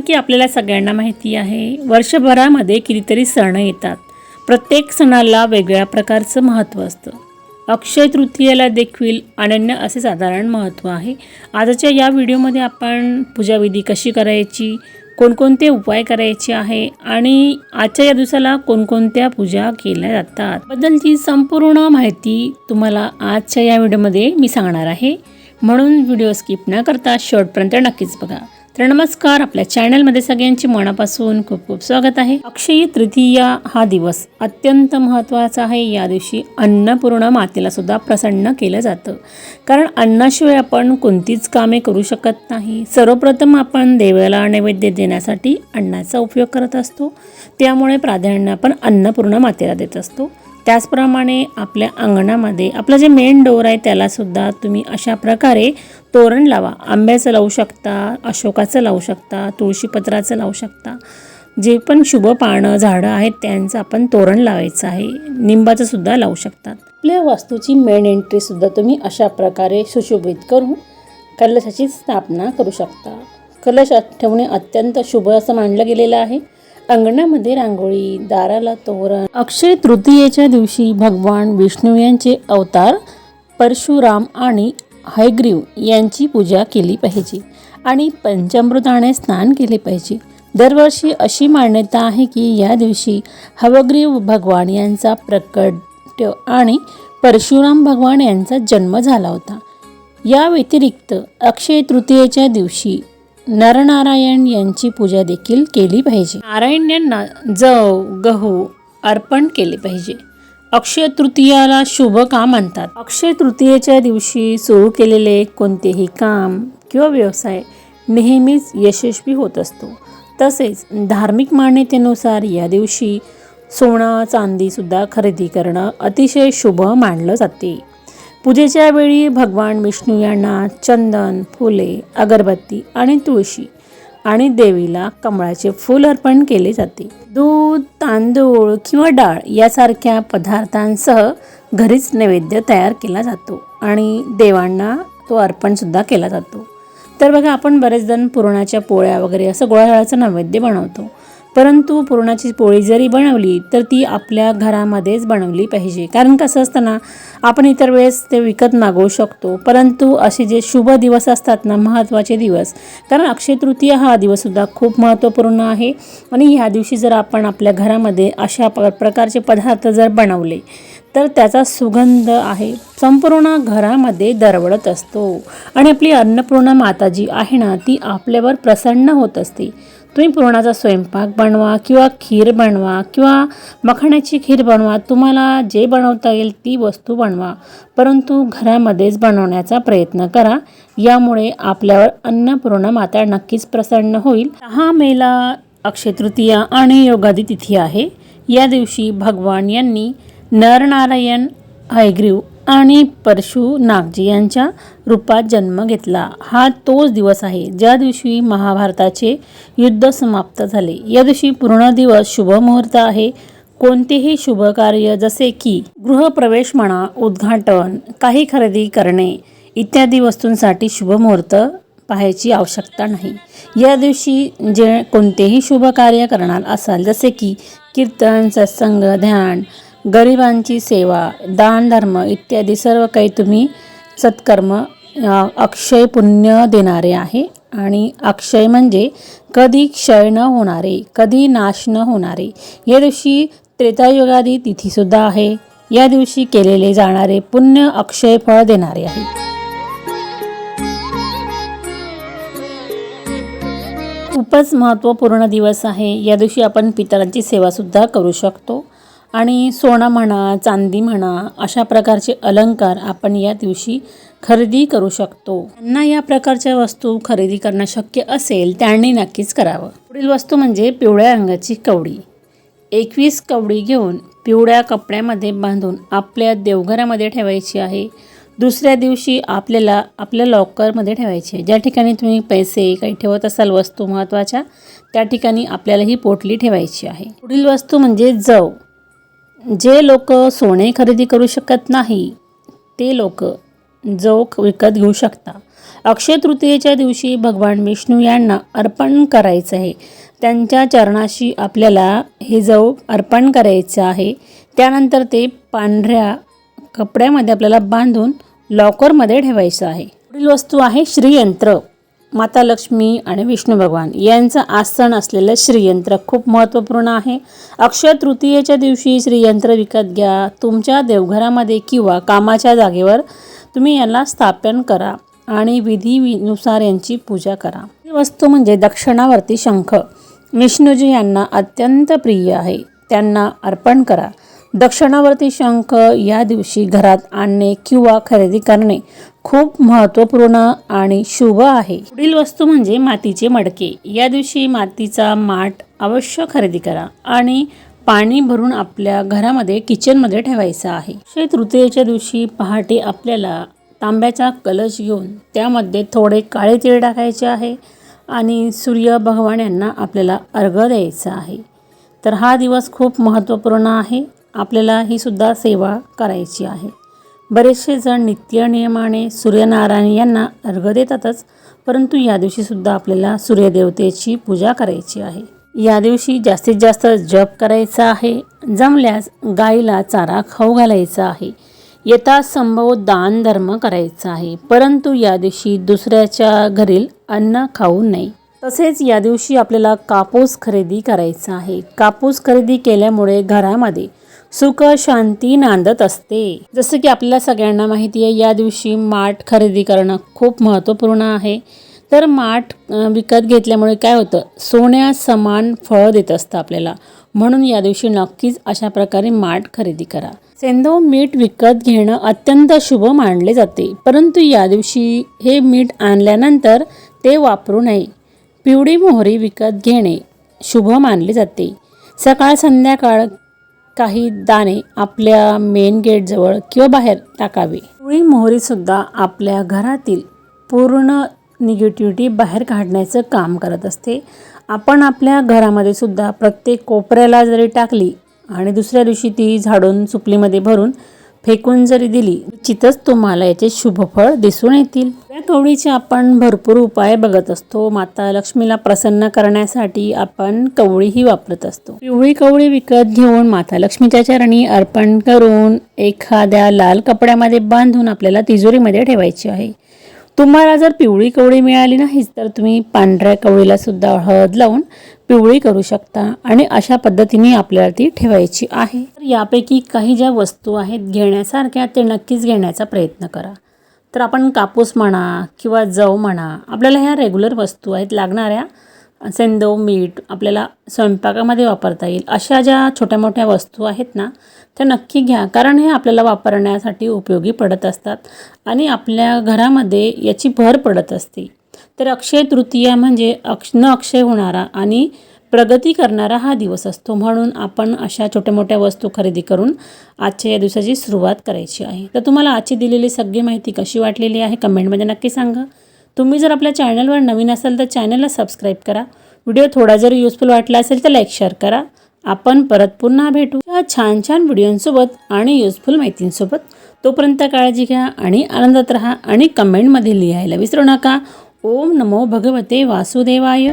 जसं की आपल्याला सगळ्यांना माहिती आहे वर्षभरामध्ये कितीतरी सण येतात. प्रत्येक सणाला वेगळ्या प्रकारचं महत्त्व असतं. अक्षय तृतीयेला देखील अनन्य असे साधारण महत्त्व आहे. आजच्या या व्हिडिओमध्ये आपण पूजाविधी कशी करायची कोणकोणते उपाय करायचे आहे आणि आजच्या या दिवसाला कोणकोणत्या पूजा केल्या जातात बद्दलची संपूर्ण माहिती तुम्हाला आजच्या या व्हिडिओमध्ये मी सांगणार आहे. म्हणून व्हिडिओ स्किप न करता शेवटपर्यंत नक्कीच बघा. तर नमस्कार आपल्या चॅनलमध्ये सगळ्यांचे मनापासून खूप खूप स्वागत आहे. अक्षयी तृतीया हा दिवस अत्यंत महत्त्वाचा आहे. या दिवशी अन्नपूर्ण मातेला सुद्धा प्रसन्न केलं जातं. कारण अन्नाशिवाय आपण कोणतीच कामे करू शकत नाही. सर्वप्रथम आपण देवाला नैवेद्य देण्यासाठी अन्नाचा उपयोग करत असतो. त्यामुळे प्राधान्य आपण अन्नपूर्ण मातेला देत असतो. त्याचप्रमाणे आपल्या अंगणामध्ये आपलं जे मेन डोर आहे त्यालासुद्धा तुम्ही अशा प्रकारे तोरण लावा. आंब्याचं लावू शकता अशोकाचं लावू शकता तुळशीपत्राचं लावू शकता. जे पण शुभ पानं झाडं आहेत त्यांचं आपण तोरण लावायचं आहे. निंबाचं सुद्धा लावू शकतात. आपल्या वास्तूची मेन एंट्रीसुद्धा तुम्ही अशा प्रकारे सुशोभित करून कलशाची स्थापना करू शकता. कलश ठेवणे अत्यंत शुभ असं मानलं गेलेलं आहे. अंगणामध्ये रांगोळी दाराला तोरण अक्षय तृतीयेच्या दिवशी भगवान विष्णू यांचे अवतार परशुराम आणि हयग्रीव यांची पूजा केली पाहिजे आणि पंचामृताने स्नान केले पाहिजे. दरवर्षी अशी मान्यता आहे की या दिवशी हवग्रीव भगवान यांचा प्रकट्य आणि परशुराम भगवान यांचा जन्म झाला होता. या व्यतिरिक्त अक्षय तृतीयेच्या दिवशी नरनारायण यांची पूजा देखील केली पाहिजे. नारायण यांना जव गहू अर्पण केले पाहिजे. अक्षय तृतीयाला शुभ का म्हणतात अक्षय तृतीयेच्या दिवशी सुरू केलेले कोणतेही काम किंवा व्यवसाय नेहमीच यशस्वी होत असतो. तसेच धार्मिक मान्यतेनुसार या दिवशी सोना चांदीसुद्धा खरेदी करणं अतिशय शुभ मानलं जाते. पूजेच्या वेळी भगवान विष्णू यांना चंदन फुले अगरबत्ती आणि तुळशी आणि देवीला कमळाचे फूल अर्पण केले जाते. दूध तांदूळ किंवा डाळ यासारख्या पदार्थांसह घरीच नैवेद्य तयार केला जातो आणि देवांना तो अर्पणसुद्धा केला जातो. तर बघा आपण बरेच जण पुरणाच्या पोळ्या वगैरे असं गोळाळाचं नैवेद्य बनवतो. परंतु पुरणाची पोळी जरी बनवली तर ती आपल्या घरामध्येच बनवली पाहिजे. कारण कसं असतं ना आपण इतर वेळेस ते विकत मागवू शकतो. परंतु असे जे शुभ दिवस असतात ना महत्त्वाचे दिवस कारण अक्षय तृतीया हा दिवससुद्धा खूप महत्त्वपूर्ण आहे. आणि ह्या दिवशी जर आपण आपल्या घरामध्ये अशा प प्रकारचे पदार्थ जर बनवले तर त्याचा सुगंध आहे. संपूर्ण घरामध्ये दरवळत असतो. आणि आपली अन्नपूर्णा माता जी आहे ना ती आपल्यावर प्रसन्न होत असते. तुम्ही पुरणाचा स्वयंपाक बनवा किंवा खीर बनवा किंवा मखाण्याची खीर बनवा तुम्हाला जे बनवता येईल ती वस्तू बनवा परंतु घरामध्येच बनवण्याचा प्रयत्न करा. यामुळे आपल्यावर अन्नपूर्णा माता नक्कीच प्रसन्न होईल. हा मेला अक्षय तृतीया आणि योगादी तिथी आहे. या दिवशी भगवान यांनी नरनारायण हयग्रीव आणि परशु नागजी यांच्या रूपात जन्म घेतला. हा तोच दिवस आहे ज्या दिवशी महाभारताचे युद्ध समाप्त झाले. या दिवशी पूर्ण दिवस शुभ मुहूर्त आहे. कोणतेही शुभ कार्य जसे की गृहप्रवेश म्हणा उद्घाटन काही खरेदी करणे इत्यादी वस्तूंसाठी शुभ मुहूर्त पाहायची आवश्यकता नाही. या दिवशी जे कोणतेही शुभ कार्य करणार असाल जसे की कीर्तन सत्संग ध्यान गरिबांची सेवा दानधर्म इत्यादी सर्व काही तुम्ही सत्कर्म अक्षय पुण्य देणारे आहे. आणि अक्षय म्हणजे कधी क्षय न होणारे कधी नाश न होणारे. या दिवशी त्रेतायुगादी तिथीसुद्धा आहे. या दिवशी केलेले जाणारे पुण्य अक्षय फळ देणारे आहे. खूपच महत्त्वपूर्ण दिवस आहे. या दिवशी आपण पितरांची सेवासुद्धा करू शकतो. आणि सोनं म्हणा चांदी म्हणा अशा प्रकारचे अलंकार आपण या दिवशी खरेदी करू शकतो. त्यांना या प्रकारच्या वस्तू खरेदी करणं शक्य असेल त्यांनी नक्कीच करावं. पुढील वस्तू म्हणजे पिवळ्या रंगाची कवडी. एकवीस कवडी घेऊन पिवळ्या कपड्यामध्ये बांधून आपल्या देवघरामध्ये ठेवायची आहे. दुसऱ्या दिवशी आपल्याला आपल्या लॉकरमध्ये ठेवायची आहे. ज्या ठिकाणी तुम्ही पैसे काही ठेवत असाल वस्तू महत्त्वाच्या त्या ठिकाणी आपल्याला ही पोटली ठेवायची आहे. पुढील वस्तू म्हणजे जव. जे लोक सोने खरेदी करू शकत नाही ते लोक जो विकत घेऊ शकता. अक्षय तृतीयेच्या दिवशी भगवान विष्णू यांना अर्पण करायचं आहे. त्यांच्या चरणाशी आपल्याला हे जव अर्पण करायचं आहे. त्यानंतर ते पांढऱ्या कपड्यामध्ये आपल्याला बांधून लॉकरमध्ये ठेवायचं आहे. पुढील वस्तू आहे श्रीयंत्र. माता लक्ष्मी आणि विष्णू भगवान यांचं आसन असलेलं श्रीयंत्र खूप महत्त्वपूर्ण आहे. अक्षय तृतीयेच्या दिवशी श्रीयंत्र विकत घ्या तुमच्या देवघरामध्ये किंवा कामाच्या जागेवर तुम्ही यांना स्थापन करा आणि विधीनुसार यांची पूजा करा. ही वस्तू म्हणजे दक्षिणावर्ती शंख. विष्णूजी यांना अत्यंत प्रिय आहे. त्यांना अर्पण करा. दक्षिणावर्ती शंख या दिवशी घरात आणणे किंवा खरेदी करणे खूप महत्त्वपूर्ण आणि शुभ आहे. पुढील वस्तू म्हणजे मातीचे मडके. या दिवशी मातीचा माठ अवश्य खरेदी करा आणि पाणी भरून आपल्या घरामध्ये किचनमध्ये ठेवायचं आहे. अक्षय तृतीयेच्या दिवशी पहाटे आपल्याला तांब्याचा कलश घेऊन त्यामध्ये थोडे काळे तीळ टाकायचे आहे आणि सूर्य भगवान यांना आपल्याला अर्घ द्यायचा आहे. तर हा दिवस खूप महत्त्वपूर्ण आहे. आपल्याला ही सुद्धा सेवा करायची आहे. बरेचसे जण नित्य नियमाने सूर्यनारायण यांना अर्घ देतातच परंतु या दिवशीसुद्धा आपल्याला सूर्यदेवतेची पूजा करायची आहे. या दिवशी जास्तीत जास्त जप करायचा आहे जमल्यास गाईला चारा खाऊ घालायचा आहे. यथासंभव दान धर्म करायचा आहे परंतु या दिवशी दुसऱ्याच्या घरील अन्न खाऊ नये. तसेच या दिवशी आपल्याला कापूस खरेदी करायचा आहे. कापूस खरेदी केल्यामुळे घरामध्ये सुख शांती नांदत असते. जसं की आपल्याला सगळ्यांना माहिती आहे या दिवशी माठ खरेदी करणं खूप महत्त्वपूर्ण आहे. तर माठ विकत घेतल्यामुळे काय होतं? सोन्या समान फळं देत असतं आपल्याला. म्हणून या दिवशी नक्कीच अशा प्रकारे माठ खरेदी करा. सेंदो मीठ विकत घेणं अत्यंत शुभ मानले जाते. परंतु या दिवशी हे मीठ आणल्यानंतर ते वापरू नये. पिवळी मोहरी विकत घेणे शुभ मानले जाते. सकाळ संध्याकाळ काही दाणे आपल्या मेन गेटजवळ किंवा बाहेर टाकावे. पिवळी मोहरीसुद्धा आपल्या घरातील पूर्ण निगेटिव्हिटी बाहेर काढण्याचं काम करत असते. आपण आपल्या घरामध्ये सुद्धा प्रत्येक कोपऱ्याला जरी टाकली आणि दुसऱ्या दिवशी ती झाडून सुपलीमध्ये भरून फेकून जरी दिली निश्चितच तुम्हाला याचे शुभफळ दिसून येतील. या कवडीचे आपण भरपूर उपाय बघत असतो. माता लक्ष्मीला प्रसन्न करण्यासाठी आपण कवळी ही वापरत असतो. पिवळी कवळी विकत घेऊन माता लक्ष्मीच्या चरणी अर्पण करून एखाद्या लाल कपड्यामध्ये बांधून आपल्याला तिजोरीमध्ये ठेवायची आहे. तुम्हाला जर पिवळी कवळी मिळाली नाहीच तर तुम्ही पांढऱ्या कवळीला सुद्धा हळद लावून पिवळी करू शकता आणि अशा पद्धतीने आपल्याला ती ठेवायची आहे. तर यापैकी काही ज्या वस्तू आहेत घेण्यासारख्या ते नक्कीच घेण्याचा प्रयत्न करा. तर आपण कापूस म्हणा किंवा जव म्हणा आपल्याला ह्या रेग्युलर वस्तू आहेत लागणाऱ्या सेंदव मीठ आपल्याला स्वयंपाकामध्ये वापरता येईल. अशा ज्या छोट्या मोठ्या वस्तू आहेत ना त्या नक्की घ्या. कारण हे आपल्याला वापरण्यासाठी उपयोगी पडत असतात आणि आपल्या घरामध्ये याची भर पडत असते. तर अक्षय तृतीया म्हणजे अक्ष न अक्षय होणारा आणि प्रगती करणारा हा दिवस असतो. म्हणून आपण अशा छोट्या मोठ्या वस्तू खरेदी करून आजच्या या दिवसाची सुरुवात करायची आहे. तर तुम्हाला आजची दिलेली सगळी माहिती कशी वाटलेली आहे? कमेंटमध्ये नक्की सांगा. तुम्ही जर आपल्या चॅनलवर नवीन असाल तर चॅनलला सबस्क्राईब करा. व्हिडिओ थोडा जर युजफुल वाटला असेल तर लाईक शेअर करा. आपण परत पुन्हा भेटू. या छान छान व्हिडिओंसोबत आणि युजफुल माहितींसोबत. तोपर्यंत काळजी घ्या आणि आनंदात राहा आणि कमेंटमध्ये लिहायला विसरू नका. ओम नमो भगवते वासुदेवाय.